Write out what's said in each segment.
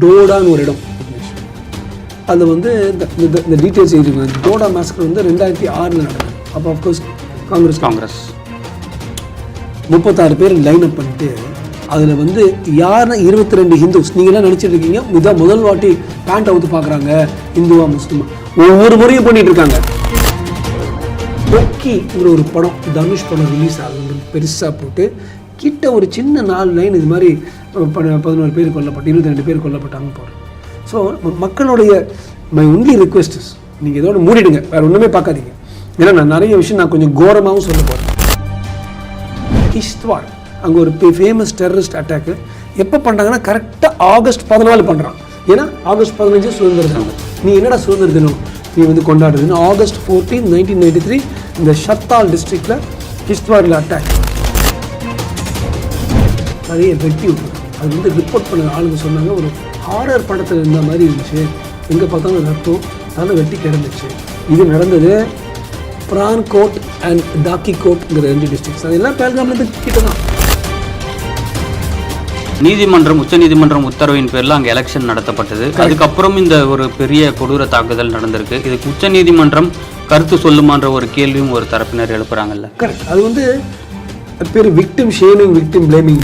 டோடான்னு ஒரு இடம். அது வந்து இந்த- டீட்டெயில்ஸ் எழுதிருக்காங்க டோடா மேஸ்கர் வந்து ரெண்டாயிரத்தி ஆறில் நடந்தது. அப்போ அஃப்கோர்ஸ் காங்கிரஸ் காங்கிரஸ். முப்பத்தாறு பேர் லைன் அப் பண்ணிட்டு அதில் வந்து யாருன்னா இருபத்தி ரெண்டு ஹிந்துஸ் நீங்களாம் நினச்சிட்டு இருக்கீங்க? இதான் முதல் வாட்டி பேண்ட் அவுத்து பார்க்குறாங்க இந்துவா முஸ்லிமா. ஒவ்வொரு முறையும் பண்ணிட்டு இருக்காங்க. பொக்கிங்கிற ஒரு படம் தனுஷ் படம் ரிலீஸ் ஆகுது பெருசாக போட்டு கிட்ட ஒரு சின்ன நாலு லைன் இது மாதிரி ப- பதினோரு பேர் கொல்லப்பட்டு இருபத்தி ரெண்டு பேர் கொல்லப்பட்டாங்க போகிறேன் ஸோ மக்களுடைய மை ஒன்லி ரிக்வெஸ்டஸ் நீங்கள் இதோட மூடிடுங்க. வேறு ஒன்றுமே பார்க்காதீங்க. ஏன்னா நான் நிறைய விஷயம் நான் கொஞ்சம் கோரமாகவும் சொல்ல போகிறேன் கிஷ்த்வார் அங்கே ஒரு ஃபேமஸ் டெரரிஸ்ட் அட்டாக்கு எப்போ பண்ணுறாங்கன்னா கரெக்டாக ஆகஸ்ட் பதினாலு பண்ணுறான் ஏன்னா ஆகஸ்ட் பதினஞ்சு சுதந்திர தினம் நீ என்னடா சுதந்திர தினம் நீ வந்து கொண்டாடுறதுன்னு August fourteen nineteen ninety three இந்த ஷத்தால் டிஸ்ட்ரிக்டில் கிஷ்த்வாரில் அட்டாக் நிறைய வெட்டி விட்டுருக்கு அது வந்து ரிப்போர்ட் பண்ண ஆளுங்க சொன்னாங்க. ஒரு ஹாரர் படத்தில் இருந்த மாதிரி இருந்துச்சு. எங்கே பார்த்தாலும் ரத்தம் தலை வெட்டி கிடந்துச்சு. இது நடந்தது பிரான் கோட் அண்ட் டாக்கி கோட்ங்கிற ரெண்டு டிஸ்ட்ரிக்ஸ் அதெல்லாம் பேல்காம்லேருந்து கிட்ட தான் நீதிமன்றம் உச்சநீதிமன்றம் உத்தரவின் பேரில் அங்கே எலெக்ஷன் நடத்தப்பட்டது. அதுக்கப்புறம் இந்த ஒரு பெரிய கொடூர தாக்குதல் நடந்திருக்கு. இதுக்கு உச்சநீதிமன்றம் கருத்து சொல்லுமான்ற ஒரு கேள்வியும் ஒரு தரப்பினர் எழுப்புறாங்கல்ல. கரெக்ட் அது வந்து பேர் victim shaming victim blaming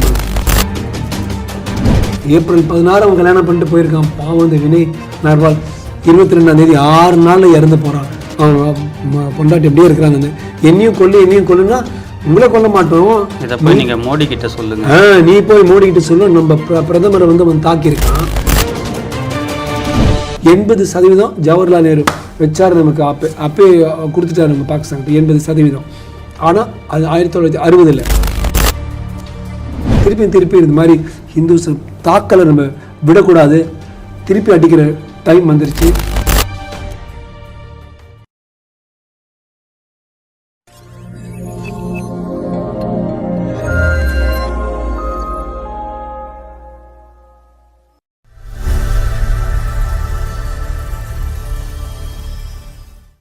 April பதினாறு அவன் கல்யாணம் பண்ணிட்டு போயிருக்கான். பாவம் இந்த வினய். நர்வால் இருபத்தி ரெண்டாம் தேதி ஆறு நாளில் இறந்து போகிறான் அவன் பொண்டாட்டி எப்படியே இருக்கிறாங்க என்னையும் கொல்லு என்னையும் கொல்லுன்னா உங்களை கொல்ல மாட்டோம். இதை போய் நீங்க மோடி கிட்ட சொல்லுங்க. நீ போய் மோடிக்கிட்ட சொல்லு. நம்ம பிர- பிரதமரை வந்து அவன் தாக்கியிருக்கான். எண்பது சதவீதம் ஜவஹர்லால் நேரு வச்சார் நமக்கு. அப்பே அப்பே கொடுத்துட்டாரு நம்ம பாகிஸ்தானுக்கு எண்பது சதவீதம். ஆனால் அது ஆயிரத்தி தொள்ளாயிரத்தி அறுபதில் திருப்பி திருப்பி இந்த மாதிரி ஹிந்துஸ் தாக்கலை நம்ம விடக்கூடாது. திருப்பி அடிக்கிற டைம் வந்துருச்சு.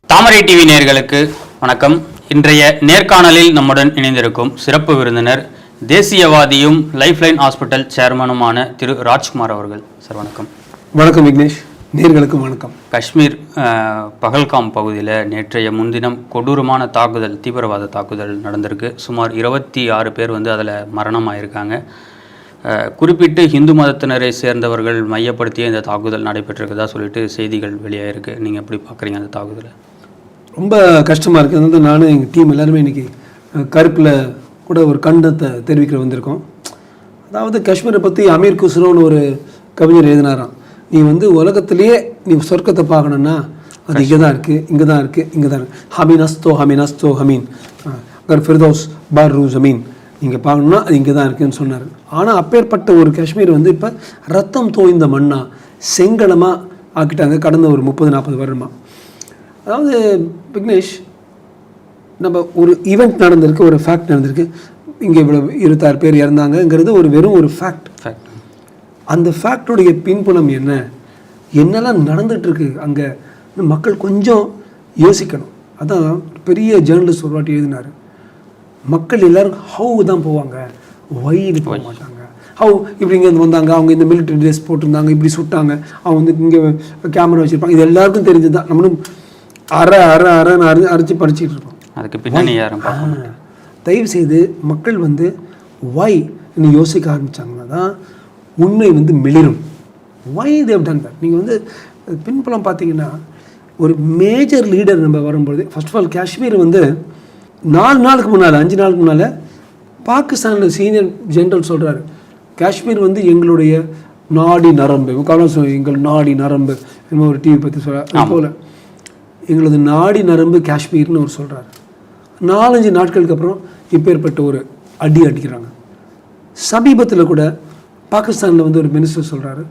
தாமரை டிவி நேர்களுக்கு வணக்கம். இன்றைய நேர்காணலில் நம்முடன் இணைந்திருக்கும் சிறப்பு விருந்தினர் தேசியவாதியும் லைஃப்லைன் ஹாஸ்பிட்டல் சேர்மனுமான திரு ராஜ்குமார் அவர்கள். சார் வணக்கம். வணக்கம் விக்னேஷ். நேர்களுக்கும் வணக்கம். காஷ்மீர் பகல்காம் பகுதியில் நேற்றைய முன்தினம் கொடூரமான தாக்குதல் தீவிரவாத தாக்குதல் நடந்திருக்கு. சுமார் இருபத்தி ஆறு பேர் வந்து அதில் மரணமாயிருக்காங்க. குறிப்பிட்டு இந்து மதத்தினரை சேர்ந்தவர்கள் மையப்படுத்திய இந்த தாக்குதல் நடைபெற்றிருக்கதா சொல்லிட்டு செய்திகள் வெளியாயிருக்கு. நீங்கள் எப்படி பார்க்குறீங்க அந்த தாக்குதலை? ரொம்ப கஷ்டமாக இருக்குது அதனால நானும் எங்கள் டீம் எல்லாருமே இன்றைக்கி கருப்பில் கூட ஒரு கண்டத்தை தெரிவிக்கிற வந்திருக்கோம். அதாவது காஷ்மீரை பற்றி அமீர் குஸ்ரோன்னு ஒரு கவிஞர் எழுதினாராம். நீ வந்து உலகத்திலேயே நீ சொர்க்கத்தை பார்க்கணுன்னா அது இங்கே தான் இருக்குது இங்கே தான் இருக்குது இங்கே தான் இருக்குது ஹமீன். அஸ்தோ ஹமீன் அஸ்தோ ஹமீன் அகர் ஃபிர்தோஸ் பார் ரூ ஜமீன். நீங்கள் பார்க்கணுன்னா அது இங்கே தான் இருக்குன்னு சொன்னார். ஆனால் அப்பேற்பட்ட ஒரு காஷ்மீர் வந்து இப்போ ரத்தம் தோய்ந்த மண்ணா செங்கலமாக ஆக்கிட்டாங்க கடந்த ஒரு முப்பது நாற்பது வருடமாக அதாவது விக்னேஷ் நம்ம ஒரு ஈவெண்ட் நடந்திருக்கு ஒரு ஃபேக்ட் நடந்திருக்கு. இங்கே இவ்வளோ இருபத்தாறு பேர் இறந்தாங்கங்கிறது ஒரு வெறும் ஒரு ஃபேக்ட் ஃபேக்ட் அந்த ஃபேக்டுடைய பின்புலம் என்ன? என்னெல்லாம் நடந்துட்டு இருக்கு அங்கே மக்கள் கொஞ்சம் யோசிக்கணும். அதான் பெரிய ஜேர்னலிஸ்ட் ஒரு வாட்டி எழுதினார். மக்கள் எல்லாரும் ஹவு தான் போவாங்க? ஒய்னு போக மாட்டாங்க? ஹவு இப்படி இங்கே வந்தாங்க? அவங்க இந்த மிலிட்டரி ட்ரெஸ் போட்டிருந்தாங்க இப்படி சுட்டாங்க. அவங்க வந்து இங்கே கேமரா வச்சுருப்பாங்க. இது எல்லாருக்கும் தெரிஞ்சது தான் நம்மளும் அரை அரை அரைன்னு அரை அரைச்சி படிச்சுட்டு இருப்போம். அதுக்கு பின்னணி யாரும். தயவு செய்து மக்கள் வந்து வை யோசிக்க ஆரம்பிச்சாங்கன்னா தான் உண்மை வந்து மிளிரும். வை தேவ் டன் தட் நீங்கள் வந்து பின்புலம் பார்த்தீங்கன்னா ஒரு மேஜர் லீடர் நம்ம வரும்பொழுது ஃபர்ஸ்ட் ஆஃப் ஆல் காஷ்மீர் வந்து நாலு நாளுக்கு முன்னால் அஞ்சு நாளுக்கு முன்னால் பாகிஸ்தானில் சீனியர் ஜெனரல் சொல்கிறாரு காஷ்மீர் வந்து எங்களுடைய நாடி நரம்பு. சொல்லு, எங்கள் நாடி நரம்பு. என்னமோ ஒரு டிவி பற்றி அது போல் எங்களது நாடி நரம்பு காஷ்மீர்னு அவர் சொல்கிறாரு நாலஞ்சு நாட்களுக்கு அப்புறம் இப்பேற்பட்ட ஒரு அடி அடிக்கிறாங்க. சமீபத்தில் கூட பாகிஸ்தானில் வந்து ஒரு மினிஸ்டர் சொல்கிறாரு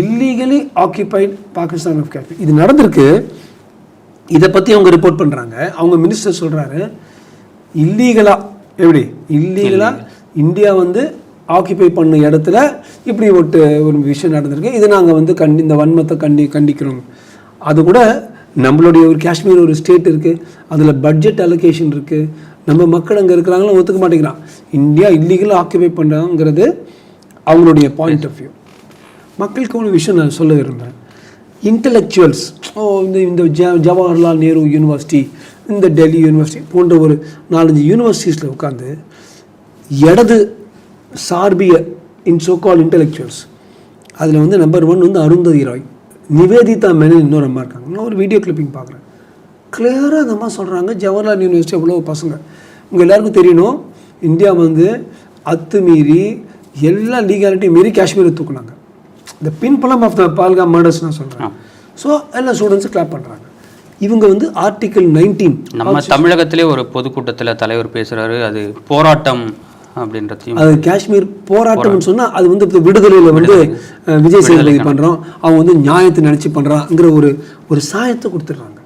illegally occupied Pakistan of Kashmir இது நடந்திருக்கு. இதை பற்றி அவங்க ரிப்போர்ட் பண்ணுறாங்க அவங்க மினிஸ்டர் சொல்கிறாரு இல்லீகலாக எப்படி? இல்லீகலாக இந்தியா வந்து ஆக்கிபை பண்ண இடத்துல இப்படி ஒரு ஒரு விஷயம் நடந்திருக்கு. இதை நாங்கள் வந்து கண்டி இந்த வன்மத்தை கண்டி கண்டிக்கிறோம். அது கூட நம்மளுடைய ஒரு காஷ்மீர் ஒரு ஸ்டேட் இருக்குது அதில் பட்ஜெட் அலோகேஷன் இருக்குது நம்ம மக்கள் அங்கே இருக்கிறாங்களும் ஒத்துக்க மாட்டேங்கிறான். இந்தியா இல்லீகலாக ஆக்கிபை பண்ணுறாங்கிறது அவங்களுடைய பாயிண்ட் ஆஃப் வியூ மக்களுக்கு ஒரு விஷயம் நான் சொல்ல விரும்புகிறேன் இன்டலெக்சுவல்ஸ் ஓ இந்த இந்த ஜ ஜவஹர்லால் நேரு யூனிவர்சிட்டி இந்த டெல்லி யூனிவர்சிட்டி போன்ற ஒரு நாலஞ்சு யூனிவர்சிட்டிஸில் உட்காந்து இடது சார்பிய இன் சோகால் இன்டெலெக்சுவல்ஸ் அதில் வந்து நம்பர் ஒன் வந்து அருந்ததி ராய். நிவேதிதா மேனன் இன்னொரு அம்மா இருக்காங்க. நான் ஒரு வீடியோ கிளிப்பிங் பார்க்குறேன். கிளியராக அந்த அம்மா சொல்கிறாங்க ஜவஹர்லால் யூனிவர்சிட்டி எவ்வளோ பசங்க? உங்கள் எல்லாருக்கும் தெரியணும் இந்தியா வந்து அத்துமீறி எல்லா லீகாலிட்டியும் மீறி காஷ்மீரை தூக்குனாங்க. இந்த பின்பலம் ஆஃப் த பால்காம் மர்டர்ஸ் நான் சொல்கிறேன் ஸோ எல்லா ஸ்டூடெண்ட்ஸும் கிளாப் பண்ணுறாங்க இவங்க வந்து ஆர்டிகல் நைன்டீன் நம்ம தமிழகத்திலே ஒரு பொதுக்கூட்டத்தில் தலைவர் பேசுறாரு அது போராட்டம் அப்படின்றதையும் அது காஷ்மீர் போராட்டம்னு சொன்னா அது வந்து விடுதலையில வந்து விஜய் சேதுபதி பண்றோம். அவங்க வந்து நியாயத்தை நினைச்சு பண்றாங்கிற ஒரு ஒரு சாயத்தை கொடுத்துட்றாங்க.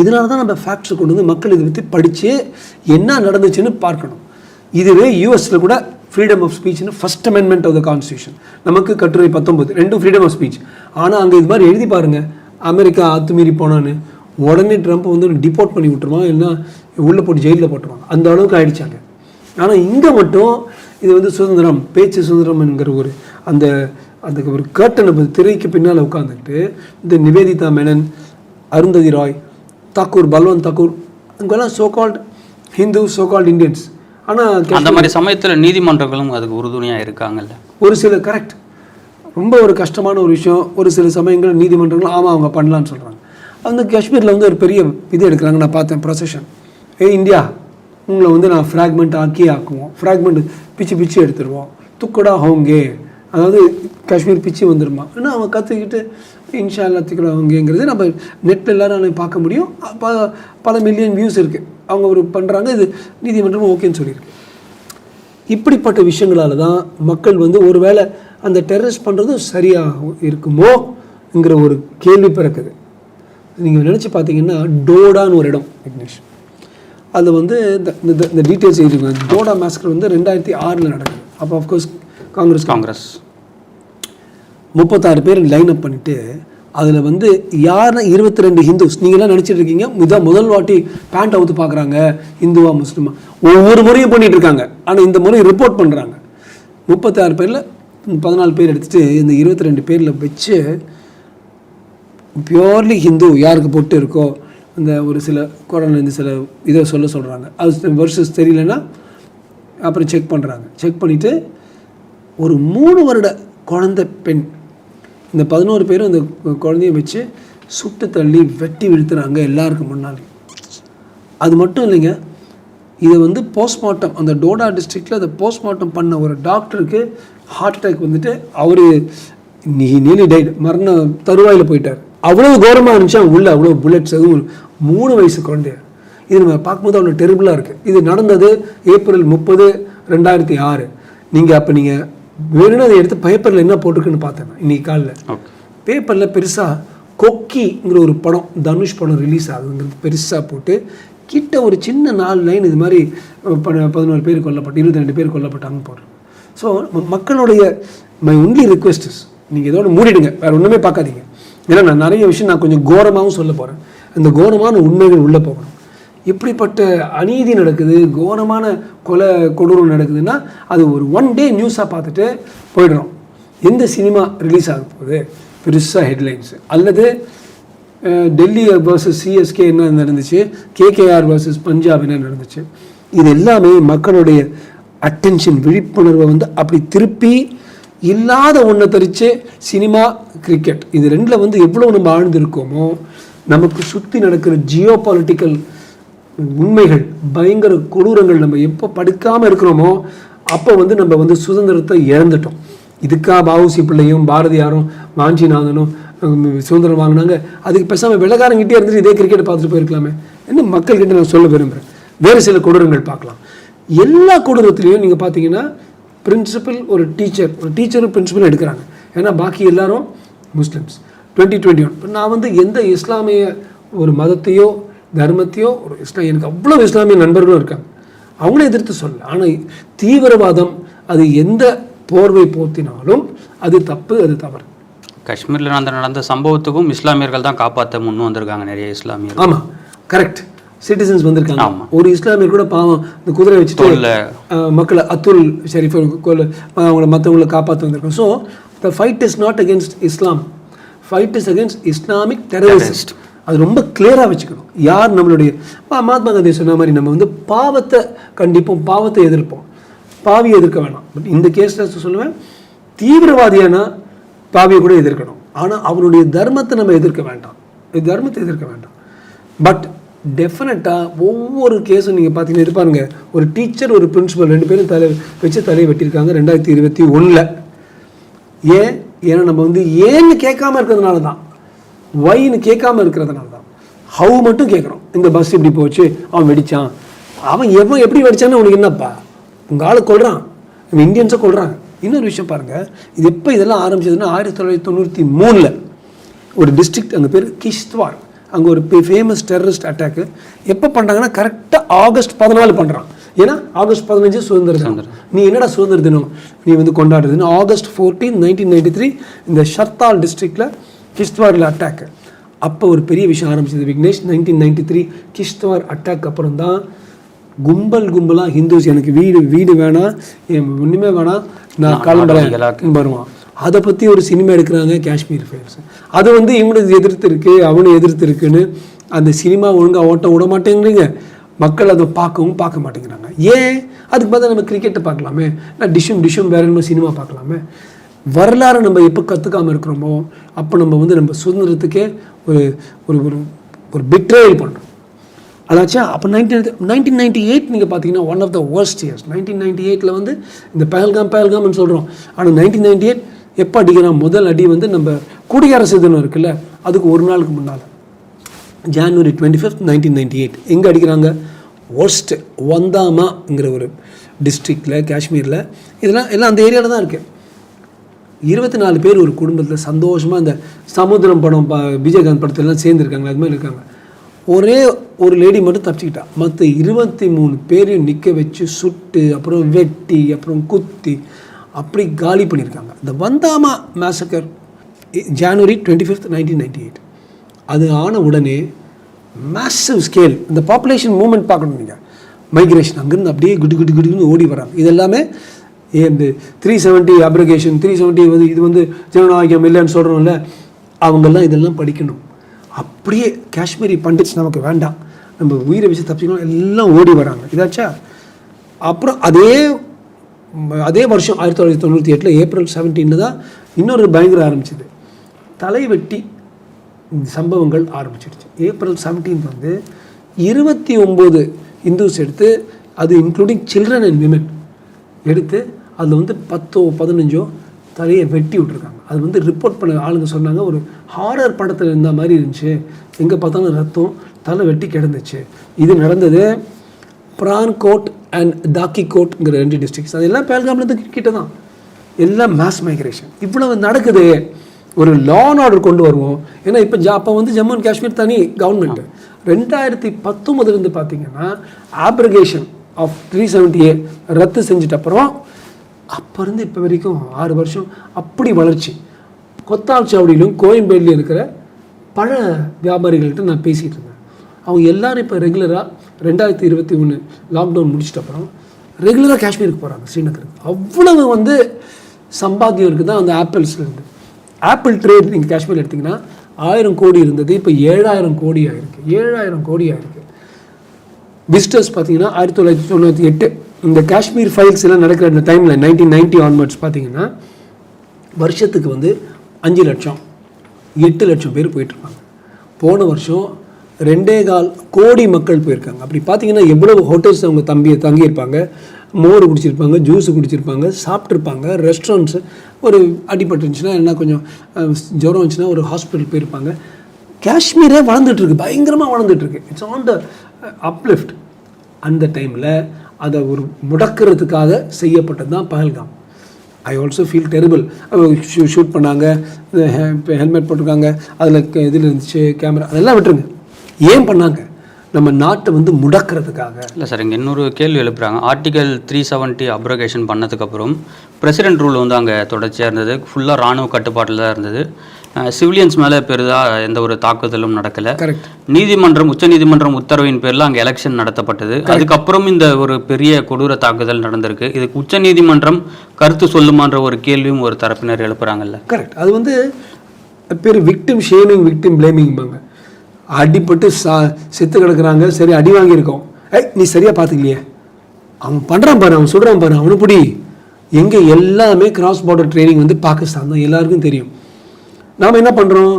இதனால தான் நம்ம ஃபேக்ட்ஸ் கொண்டு வந்து மக்கள் இதை பற்றி படிச்சு என்ன நடந்துச்சுன்னு பார்க்கணும். இதுவே யூஎஸ்ல கூட freedom of ஸ்பீச்னு first amendment of the constitution நமக்கு கட்டுரை பத்தொன்பது ரெண்டும் ஃப்ரீடம் ஆஃப் ஸ்பீச் ஆனால் அங்கே இது மாதிரி எழுதி பாருங்க. அமெரிக்கா அத்துமீறி போனான்னு. உடனே ட்ரம்ப் வந்து டிபோர்ட் பண்ணி விட்டுருவான். இல்லைன்னா உள்ளே போட்டு ஜெயிலில் போட்டுருவாங்க அந்த அளவுக்கு ஆயிடுச்சாங்க ஆனால் இங்கே மட்டும் இது வந்து சுதந்திரம் பேச்சு சுதந்திரம் என்கிற ஒரு அந்த அந்த ஒரு கேட்டனை திரைக்கு பின்னால் உட்காந்துக்கிட்டு இந்த நிவேதிதா மேனன் அருந்ததி ராய் தாக்கூர் பல்வந்த் தாக்கூர் இவங்கெல்லாம் சோகால்டு ஹிந்து சோகால்டு இந்தியன்ஸ் ஆனால் அந்த மாதிரி சமயத்தில் நீதிமன்றங்களும் அதுக்கு உறுதுணையாக இருக்காங்கல்ல. ஒரு சில கரெக்ட் ரொம்ப ஒரு கஷ்டமான ஒரு விஷயம். ஒரு சில சமயங்கள் நீதிமன்றங்கள் ஆமாம் அவங்க பண்ணலான்னு சொல்கிறாங்க அந்த காஷ்மீரில் வந்து ஒரு பெரிய இது எடுக்கிறாங்க. நான் பார்த்தேன் ப்ரொசஷன் ஏ இந்தியா உங்களை வந்து நான் ஃப்ராக்மெண்ட் ஆக்கி ஆக்குவோம். ஃப்ராக்மெண்ட் பிச்சு பிச்சு எடுத்துருவோம். துக்கடா ஹோங்கே. அதாவது காஷ்மீர் பிச்சு வந்துருமா? ஆனால் அவன் கற்றுக்கிட்டு இன்ஷா அல்லா துக்கடா ஹோங்கேங்கிறது நம்ம நெட்டில் எல்லாரும் பார்க்க முடியும். ப பல மில்லியன் வியூஸ் இருக்குது அவங்க ஒரு பண்ணுறாங்க இது நீதிமன்றமும் ஓகேன்னு சொல்லியிருக்கு. இப்படிப்பட்ட விஷயங்களால தான் மக்கள் வந்து ஒருவேளை அந்த டெரரிஸ்ட் பண்ணுறது சரியாக இருக்குமோங்கிற ஒரு கேள்வி பிறக்குது. நீங்கள் நினச்சி பார்த்தீங்கன்னா டோடான்னு ஒரு இடம் விக்னேஷ் அது வந்து இந்த டீட்டெயில்ஸ் எழுதிருக்காங்க. டோடா மேஸ்கர் வந்து ரெண்டாயிரத்தி ஆறில் நடக்குது. அப்போ ஆஃப்கோர்ஸ் காங்கிரஸ் காங்கிரஸ் முப்பத்தாறு பேர் லைன் அப் பண்ணிட்டு அதில் வந்து யாருன்னா இருபத்தி ரெண்டு ஹிந்துஸ் நீங்களாம் நினச்சிட்டு இருக்கீங்க? இதான் முதல் வாட்டி பேண்ட் அவுத்து பார்க்குறாங்க இந்துவா முஸ்லிமா. ஒவ்வொரு முறையும் பண்ணிட்டு இருக்காங்க. ஆனால் இந்த முறை ரிப்போர்ட் பண்ணுறாங்க முப்பத்தாறு பேரில் பதினாலு பேர் எடுத்துட்டு இந்த இருபத்தி ரெண்டு பேரில் வச்சு பியோர்லி ஹிந்து யாருக்கு பொட்டு இருக்கோ அந்த ஒரு சில குரல் சில இதை சொல்ல சொல்கிறாங்க அது வருஷஸ் தெரியலன்னா அப்புறம் செக் பண்ணுறாங்க செக் பண்ணிவிட்டு ஒரு மூணு வருட குழந்தை பெண் இந்த பதினோரு பேரும் அந்த குழந்தைய வச்சு சுட்டு தள்ளி வெட்டி விழுத்துறாங்க எல்லாருக்கும் முன்னாலே. அது மட்டும் இல்லைங்க இதை வந்து போஸ்ட்மார்ட்டம் அந்த டோடா டிஸ்ட்ரிக்டில் அதை போஸ்ட்மார்ட்டம் பண்ண ஒரு டாக்டருக்கு ஹார்ட் அட்டாக் வந்துட்டு அவர் நீ நீலி டைட் மரண தருவாயில் போயிட்டார். அவ்வளோ கோரமாக இருந்துச்சு அவங்க உள்ள அவ்வளோ புல்லட்ஸ் அதுவும் மூணு வயசு குழந்தை இது நம்ம பார்க்கும்போது அவ்வளோ டெரிபிளாக இருக்குது இது நடந்தது ஏப்ரல் முப்பது ரெண்டாயிரத்தி ஆறு. நீங்கள் அப்போ நீங்கள் வேணும்னு அதை எடுத்து பேப்பரில் என்ன போட்டிருக்குன்னு பார்த்தேன் நான் இன்னைக்கு காலைல. பேப்பரில் பெருசாக கொக்கிங்கிற ஒரு படம் தனுஷ் படம் ரிலீஸ் ஆகுதுங்கிறது பெருசாக போட்டு கிட்ட ஒரு சின்ன நாலு லைன் இது மாதிரி பதினோரு பேர் கொல்லப்பட்டு இருபத்தி ரெண்டு பேர் கொல்லப்பட்டாங்கன்னு போடுறோம் ஸோ மக்களுடைய மை ஒன்லி ரிக்வெஸ்ட் நீங்கள் இதோட மூடிடுங்க. வேறு ஒன்றுமே பார்க்காதீங்க. ஏன்னா நான் நிறைய விஷயம் நான் கொஞ்சம் கோரமாகவும் சொல்ல போகிறேன் இந்த கோரமான உண்மைகள் உள்ளே போகணும். இப்படிப்பட்ட அநீதி நடக்குது கோரமான கொலை கொடூரம் நடக்குதுன்னா அது ஒரு ஒன் டே நியூஸாக பார்த்துட்டு போயிடுறோம் எந்த சினிமா ரிலீஸ் ஆக போகுது? பெருசாக ஹெட்லைன்ஸ் அல்லது டெல்லி வர்சஸ் சிஎஸ்கே என்ன நடந்துச்சு? கேகேஆர் வர்சஸ் பஞ்சாப் என்ன நடந்துச்சு? இது எல்லாமே மக்களுடைய அட்டென்ஷன் விழிப்புணர்வை வந்து அப்படி திருப்பி இல்லாத ஒன்றை தரித்து சினிமா கிரிக்கெட் இது ரெண்டில் வந்து எவ்வளோ நம்ம ஆழ்ந்திருக்கோமோ நமக்கு சுற்றி நடக்கிற ஜியோ பாலிட்டிக்கல் உண்மைகள் பயங்கர கொடூரங்கள் நம்ம எப்போ படுக்காமல் இருக்கிறோமோ அப்போ வந்து நம்ம வந்து சுதந்திரத்தை இழந்துட்டோம். இதுக்கா பாவுசி பிள்ளையும் பாரதியாரும் வாஞ்சிநாதனும் சுதந்திரம் வாங்கினாங்க. அதுக்கு பேசாமல் வெள்ளக்காரங்கிட்டே இருந்துட்டு இதே கிரிக்கெட் பார்த்துட்டு போயிருக்கலாமே. இன்னும் மக்கள்கிட்ட நான் சொல்ல விரும்புகிறேன் வேறு சில கொடூரங்கள் பார்க்கலாம். எல்லா கொடூரத்துலேயும் நீங்கள் பார்த்தீங்கன்னா பிரின்சிபல் ஒரு டீச்சர் ஒரு டீச்சரும் பிரின்சிபலும் எடுக்கிறாங்க. ஏன்னா பாக்கி எல்லாரும் முஸ்லீம்ஸ். Twenty twenty one. நான் வந்து எந்த இஸ்லாமிய ஒரு மதத்தையோ தர்மத்தையோ ஒரு இஸ்லாம் எனக்கு அவ்வளோ இஸ்லாமிய நண்பர்களும் இருக்காங்க. அவங்கள எதிர்த்து சொல்ல ஆனால் தீவிரவாதம் அது எந்த போர்வை போத்தினாலும் அது தப்பு அது தவறு. காஷ்மீரில் நடந்த நடந்த சம்பவத்துக்கும் இஸ்லாமியர்கள் தான் காப்பாற்ற முன் வந்திருக்காங்க நிறைய இஸ்லாமியர்கள். ஆமாம் கரெக்ட் சிட்டிசன்ஸ் வந்திருக்காங்க. ஒரு இஸ்லாமியர் கூட பாவம் இந்த குதிரை வச்சுட்டு மக்களை அத்துல் ஷரீஃப் அவங்கள மற்றவங்களை காப்பாற்ற வந்திருக்கோம் so the fight is not against Islam fight against Islamic terrorist அது ரொம்ப கிளியராக வச்சுக்கணும். யார் நம்மளுடைய மகாத்மா காந்தி சொன்ன மாதிரி நம்ம வந்து பாவத்தை கண்டிப்போம் பாவத்தை எதிர்ப்போம். பாவியை எதிர்க்க வேணாம். பட் இந்த கேஸில் சொல்லுவேன் தீவிரவாதியானா பாவியை கூட எதிர்க்கணும். ஆனால் அவனுடைய தர்மத்தை நம்ம எதிர்க்க வேண்டாம். தர்மத்தை எதிர்க்க வேண்டாம். பட் டெஃபினட்டாக ஒவ்வொரு கேஸும் நீங்கள் பார்த்தீங்கன்னா இது பாருங்க. ஒரு டீச்சர் ஒரு பிரின்சிபல் ரெண்டு பேரும் தலை வச்சு தலையை வெட்டியிருக்காங்க ரெண்டாயிரத்தி இருபத்தி ஒன்றில் ஏன்? ஏன்னா நம்ம வந்து ஏன்னு கேட்காம இருக்கிறதுனால தான். ஒய்னு கேட்காம இருக்கிறதுனால தான். ஹவு மட்டும் கேட்குறோம். இந்த பஸ் இப்படி போச்சு அவன் வெடிச்சான். அவன் எவன் எப்படி வெடிச்சான்னு உனக்கு என்னப்பா? உங்கள் ஆளை கொள்றான் நம்ம இந்தியன்ஸை கொள்றாங்க இன்னொரு விஷயம் பாருங்கள் இது எப்போ இதெல்லாம் ஆரம்பிச்சதுன்னா ஆயிரத்தி தொள்ளாயிரத்தி தொண்ணூற்றி மூணில். ஒரு டிஸ்ட்ரிக்ட் அங்கே பேர் கிஷ்த்வார் அங்கே ஒரு ஃபேமஸ் டெரரிஸ்ட் அட்டாக்கு எப்போ பண்ணுறாங்கன்னா கரெக்டாக ஆகஸ்ட் பதினாலு பண்ணுறான் ஏன்னா ஆகஸ்ட் பதினஞ்சு சுதந்திர தினம் நீ என்னடா சுதந்திர தினம் நீ வந்து கொண்டாடுறதுன்னு August fourteen nineteen ninety three இந்த ஷர்தால் டிஸ்ட்ரிக்டில் கிஷ்த்வாரில் அட்டாக்கு அப்போ ஒரு பெரிய விஷயம் ஆரம்பிச்சது Vignesh. Nineteen ninety three Kishtwar attack அப்புறம் தான் கும்பல் கும்பலாக ஹிந்துஸ் எனக்கு வீடு வீடு வேணாம் என் ஒன்றுமே வேணாம் நான் கிளம்புறேன் வருவான். அதை பற்றி ஒரு சினிமா எடுக்கிறாங்க காஷ்மீர் ஃபைல்ஸ் அது வந்து இவனுக்கு எதிர்த்து இருக்கு அவனு எதிர்த்து இருக்குன்னு அந்த சினிமா ஒழுங்காக ஓட்ட விட மாட்டேங்கிறீங்க. மக்கள் அதை பார்க்கவும் பார்க்க மாட்டேங்கிறாங்க. ஏன்? அதுக்கு பதிலா நம்ம கிரிக்கெட்டை பார்க்கலாமே. நான் டிஷ்ஷும் டிஷ்ஷும் வேற என்ன சினிமா பார்க்கலாமே? வரலாறு நம்ம எப்போ கற்றுக்காமல் இருக்கிறோமோ அப்போ நம்ம வந்து நம்ம சுதந்திரத்துக்கே ஒரு ஒரு ஒரு ஒரு பிட்ரேயல் பண்ணுறோம் அதாச்சும் அப்போ நைன்டீன் நைன்டீன் நைன்டி எயிட் நீங்கள் பார்த்தீங்கன்னா one of the worst years nineteen ninety எயிட்டில் வந்து இந்த பஹல்காம் பஹல்காம்னு சொல்கிறோம் ஆனால் நைன்டீன் நைன்டி எயிட் எப்போ அடிக்கிறான் முதல் அடி வந்து நம்ம குடியரசு தினம் இருக்குல்ல அதுக்கு ஒரு நாளுக்கு முன்னால். January twenty fifth nineteen ninety eight எங்கே அடிக்கிறாங்க? ஒர்ஸ்ட் வந்தாமாங்கிற ஒரு டிஸ்ட்ரிக்டில் காஷ்மீரில். இதெல்லாம் எல்லாம் அந்த ஏரியாவில் தான் இருக்குது இருபத்தி நாலு பேர் ஒரு குடும்பத்தில் சந்தோஷமாக இந்த சமுத்திரம் படம் ப விஜயகாந்த் படத்துலலாம் சேர்ந்துருக்காங்க அது மாதிரி இருக்காங்க. ஒரே ஒரு லேடி மட்டும் தப்பிச்சுக்கிட்டா. மற்ற இருபத்தி மூணு பேரையும் நிற்க வச்சு சுட்டு அப்புறம் வெட்டி அப்புறம் குத்தி அப்படி காலி பண்ணியிருக்காங்க. இந்த Wandhama massacre January twenty fifth nineteen ninety eight அது ஆன உடனே மேசிவ் ஸ்கேல் இந்த பாப்புலேஷன் மூமெண்ட் பார்க்கணும் நீங்கள் மைக்ரேஷன் அங்கேருந்து அப்படியே குடு குடு குடுன்னு ஓடி வராங்க. இது எல்லாமே இந்த three seventy abrogation three seventy வந்து இது வந்து ஜனநாயகம் இல்லைன்னு சொல்கிறோம்ல அவங்கெல்லாம் இதெல்லாம் படிக்கணும். அப்படியே காஷ்மீரி பண்டிட்ஸ் நமக்கு வேண்டாம். நம்ம உயிரை வச்சு தப்பிக்கணும் எல்லாம் ஓடி வராங்க. இதாச்சா? அப்புறம் அதே அதே வருஷம் ஆயிரத்தி தொள்ளாயிரத்தி தொண்ணூற்றி எட்டில் ஏப்ரல் செவன்டீனில் தான் இன்னொரு பயங்கரம் ஆரம்பிச்சது. தலைவெட்டி இந்த சம்பவங்கள் ஆரம்பிச்சிடுச்சு. ஏப்ரல் 17 வந்து இருபத்தி ஒம்பது இந்துஸ் எடுத்து அது இன்க்ளூடிங் சில்ட்ரன் அண்ட் விமன் எடுத்து அதில் வந்து பத்தோ பதினஞ்சோ தலையை வெட்டி விட்ருக்காங்க அது வந்து ரிப்போர்ட் பண்ண ஆளுங்க சொன்னாங்க ஒரு ஹாரர் படத்தில் இருந்த மாதிரி இருந்துச்சு. எங்கே பார்த்தாலும் ரத்தம் தலை வெட்டி கிடந்துச்சு. இது நடந்தது பிரான்கோட் அண்ட் தாக்கி கோட்ங்கிற ரெண்டு டிஸ்ட்ரிக்ஸ் அது எல்லாம் பேல்காம்லேருந்து கிட்ட தான் எல்லாம் மேஸ் மைக்ரேஷன் இவ்வளவு நடக்குது. ஒரு லா அண்ட் ஆர்டர் கொண்டு வருவோம். ஏன்னா இப்போ ஜா அப்போ வந்து ஜம்மு அண்ட் காஷ்மீர் தனி கவர்மெண்ட் ரெண்டாயிரத்தி பத்தொம்பதுலேருந்து பார்த்தீங்கன்னா abrogation of three seventy A ரத்து செஞ்சிட்ட அப்புறம் அப்போ இருந்து இப்போ வரைக்கும் ஆறு வருஷம் அப்படி வளர்ச்சி. கொத்தாச்சாவடியிலும் கோயம்பேடுலையும் இருக்கிற பழ வியாபாரிகள்கிட்ட நான் பேசிகிட்டு இருந்தேன். அவங்க எல்லாரும் இப்போ ரெகுலராக ரெண்டாயிரத்தி இருபத்தி ஒன்று லாக்டவுன் முடிச்சிட்ட அப்புறம் ரெகுலராக காஷ்மீருக்கு போகிறாங்க ஸ்ரீநகருக்கு. அவ்வளவு வந்து சம்பாத்தியம் இருக்குது தான் அந்த ஆப்பிள்ஸ்லேருந்து ஆப்பிள் ட்ரேட் நீங்கள் காஷ்மீர் எடுத்திங்கன்னா ஆயிரம் கோடி இருந்தது இப்போ ஏழாயிரம் கோடி ஆயிருக்கு. ஏழாயிரம் கோடி ஆயிருக்கு. விசிட்டர்ஸ் பார்த்தீங்கன்னா ஆயிரத்தி தொள்ளாயிரத்தி தொண்ணூற்றி எட்டு. இந்த காஷ்மீர் ஃபைல்ஸ் எல்லாம் நடக்கிற அந்த டைமில் நைன்டீன் நைன்ட்டி ஆன்வர்ட்ஸ் பார்த்தீங்கன்னா வருஷத்துக்கு வந்து அஞ்சு லட்சம் எட்டு லட்சம் பேர் போயிட்டுருப்பாங்க போன வருஷம் ரெண்டே கால் கோடி மக்கள் போயிருக்காங்க. அப்படி பார்த்தீங்கன்னா எவ்வளவு ஹோட்டல்ஸ் அவங்க தம்பி தங்கியிருப்பாங்க? மோர் குடிச்சிருப்பாங்க ஜூஸ் குடிச்சிருப்பாங்க சாப்பிட்ருப்பாங்க ரெஸ்டாரண்ட்ஸு ஒரு அடிபட்டுருந்துச்சுன்னா என்ன கொஞ்சம் ஜுரம் வந்துச்சுன்னா ஒரு ஹாஸ்பிட்டல் போயிருப்பாங்க. காஷ்மீரே வளர்ந்துட்டுருக்கு பயங்கரமாக வளர்ந்துட்டுருக்கு. இட்ஸ் ஆன் த அப்லிஃப்ட் அந்த டைமில் அதை ஒரு முடக்கிறதுக்காக செய்யப்பட்டது தான் Pahalgam I also feel terrible shoot பண்ணாங்க ஹெல்மெட் போட்டிருக்காங்க அதில் இதில் இருந்துச்சு கேமரா அதெல்லாம் விட்டுருங்க. ஏன் பண்ணாங்க? நம்ம நாட்டை வந்து முடக்கிறதுக்காக. இல்லை சார் இங்கே இன்னொரு கேள்வி எழுப்புறாங்க. ஆர்டிகல் த்ரீ செவன்ட்டி அப்ரகேஷன் பண்ணதுக்கப்புறம் பிரசிடென்ட் ரூல் வந்து அங்கே தொடர்ச்சியாக இருந்தது. ஃபுல்லாக ராணுவ கட்டுப்பாட்டில் தான் இருந்தது. சிவிலியன்ஸ் மேலே பெரிதாக எந்த ஒரு தாக்குதலும் நடக்கலை. நீதிமன்றம் உச்சநீதிமன்றம் உத்தரவின் பேரில் அங்கே எலெக்ஷன் நடத்தப்பட்டது. அதுக்கப்புறம் இந்த ஒரு பெரிய கொடூர தாக்குதல் நடந்திருக்கு. இதுக்கு உச்சநீதிமன்றம் கருத்து சொல்லுமான்ற ஒரு கேள்வியும் ஒரு தரப்பினர் எழுப்புறாங்கல்ல. கரெக்ட் அது வந்து பேர் விக்டிம் ஷேமிங் விக்டிம் பிளேமிங்பாங்க அடிபட்டு சா செத்து கிடக்குறாங்க. சரி அடி வாங்கியிருக்கோம். ஏய் நீ சரியாக பார்த்துக்கலையே. அவன் பண்ணுறான் பாரு அவன் சொல்கிறான் பாரு அவனு பிடி. எங்கே எல்லாமே கிராஸ் பார்டர் ட்ரைனிங் வந்து பாகிஸ்தான் தான். எல்லாருக்கும் தெரியும். நாம் என்ன பண்ணுறோம்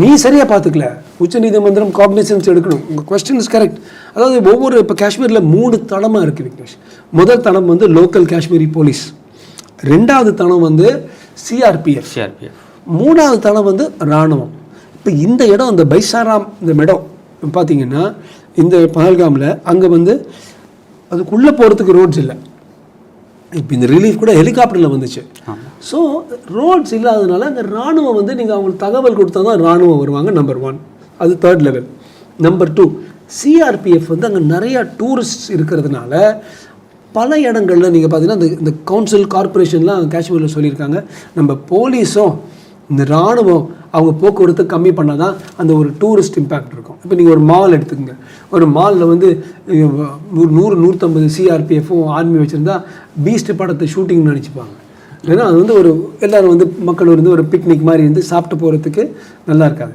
நீ சரியாக பார்த்துக்கல. உச்சநீதிமன்றம் காக்னிசன்ஸ் எடுக்கணும். உங்கள் கொஸ்டின் இஸ் கரெக்ட் அதாவது ஒவ்வொரு இப்போ காஷ்மீரில் மூணு தளமாக இருக்குது விக்னேஷ். முதல் தளம் வந்து லோக்கல் காஷ்மீரி போலீஸ் ரெண்டாவது தளம் வந்து சிஆர்பிஎஃப் சிஆர்பிஎஃப் மூணாவது தளம் வந்து இராணுவம் இப்போ இந்த இடம் இந்த பைசாராம் இந்த இடம் பார்த்தீங்கன்னா இந்த பஹல்காமில் அங்கே வந்து அதுக்குள்ளே போகிறதுக்கு ரோட்ஸ் இல்லை. இப்போ இந்த ரிலீஃப் கூட ஹெலிகாப்டரில் வந்துச்சு. ஸோ ரோட்ஸ் இல்லாததுனால அந்த இராணுவம் வந்து நீங்கள் அவங்களுக்கு தகவல் கொடுத்தா தான் இராணுவம் வருவாங்க நம்பர் ஒன் அது third level number two CRPF வந்து அங்கே நிறையா டூரிஸ்ட் இருக்கிறதுனால பல இடங்களில் நீங்கள் பார்த்தீங்கன்னா இந்த இந்த கவுன்சில் கார்ப்பரேஷன்லாம் காஷ்மீரில் சொல்லியிருக்காங்க. நம்ம போலீஸும் இந்த இராணுவம் அவங்க போக்குவரத்து கம்மி பண்ணால் தான் அந்த ஒரு டூரிஸ்ட் இம்பேக்ட் இருக்கும். இப்போ நீங்கள் ஒரு மால் எடுத்துக்கோங்க. ஒரு மாலில் வந்து நூறு ஒரு நூறு நூற்றம்பது சிஆர்பிஎஃப்பும் ஆர்மி வச்சுருந்தா பீஸ்ட் படத்தை ஷூட்டிங்னு நினச்சிப்பாங்க. ஏன்னா அது வந்து ஒரு எல்லோரும் வந்து மக்கள் வந்து ஒரு பிக்னிக் மாதிரி வந்து சாப்பிட்டு போகிறதுக்கு நல்லா இருக்காது.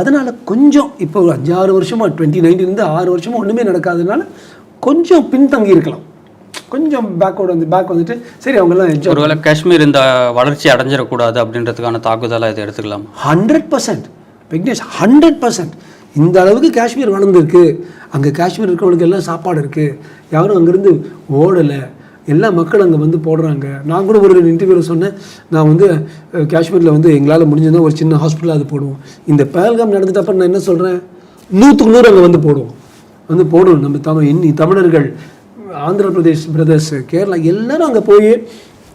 அதனால் கொஞ்சம் இப்போ ஒரு அஞ்சாறு வருஷமாக டுவெண்ட்டி நைன்டீன்லேருந்து ஆறு வருஷமாக ஒன்றுமே நடக்காததுனால கொஞ்சம் பின்தங்கி இருக்கலாம். கொஞ்சம் பேக்கோட வந்து பேக் வந்துட்டு சரி அவங்கெல்லாம் ஒருவேளை காஷ்மீர் இந்த வளர்ச்சி அடைஞ்சிடக்கூடாது அப்படின்றதுக்கான தாக்குதலாக இதை எடுத்துக்கலாம். Hundred percent Vignesh hundred percent இந்த அளவுக்கு காஷ்மீர் வளர்ந்துருக்கு. அங்கே காஷ்மீர் இருக்கிறவங்களுக்கு எல்லாம் சாப்பாடு இருக்குது யாரும் அங்கேருந்து ஓடலை. எல்லா மக்கள் அங்கே வந்து போடுறாங்க. நான் கூட ஒரு இன்டர்வியூவில் சொன்னேன். நான் வந்து காஷ்மீரில் வந்து எங்களால் முடிஞ்சதுன்னா ஒரு சின்ன ஹாஸ்பிட்டல் அது போடுவோம். இந்த பேல்காம் நடந்துட்டப்ப நான் என்ன சொல்கிறேன் நூற்றுக்கு நூறு அங்கே வந்து போடுவோம். வந்து போடணும். நம்ம தமிழ் இன்னி தமிழர்கள் ஆந்திர பிரதேஷ் பிரதர்ஸ் கேரளா எல்லாரும் அங்கே போய்